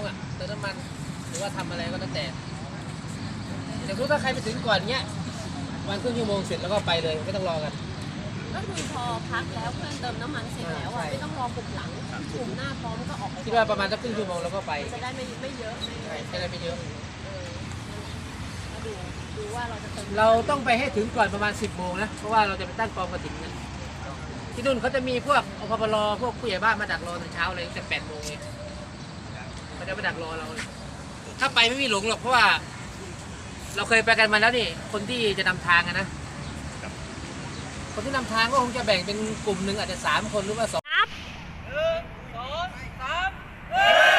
งอะเติมน้ำมันหรือว่าทำอะไรก็แล้วแต่แต่ถ้าใครไปถึงก่อนเนี้ยวันครึ่งชั่วโมงเสร็จแล้วก็ไปเลยไม่ต้องรอกัน ก็คือพอพักแล้วเพื่อนเติมน้ำมันเสร็จแล้วอะใช่ไม่ต้องรอกลุ่มหลังกลุ่มหน้าพร้อมก็ออกไปคิดว่าประมาณสักครึ่งชั่วโมงแล้วก็ไปจะได้ไม่ไม่เยอะไม่ใช่ใช้ได้ไม่เยอะเออมาดูดูว่าเราจะเติมเราต้องไปให้ถึงก่อนประมาณ 10โมงนะเพราะว่าเราจะไปตั้งกองกระถิ่นกันที่นู่นเขาจะมีพวกอพปรพวกผู้ใหญ่บ้านมาดักรอตอนเช้าเลยตั้งแต่8โมงเลย มันจะมาดักรอเรา ถ้าไปไม่มีหลงหรอกเพราะว่า เราเคยไปกันมาแล้วนี่ คนที่จะนำทางนะ คนที่นำทางก็คงจะแบ่งเป็นกลุ่มหนึ่งอาจจะสามคนหรือว่าสองสามหนึ่งสองสาม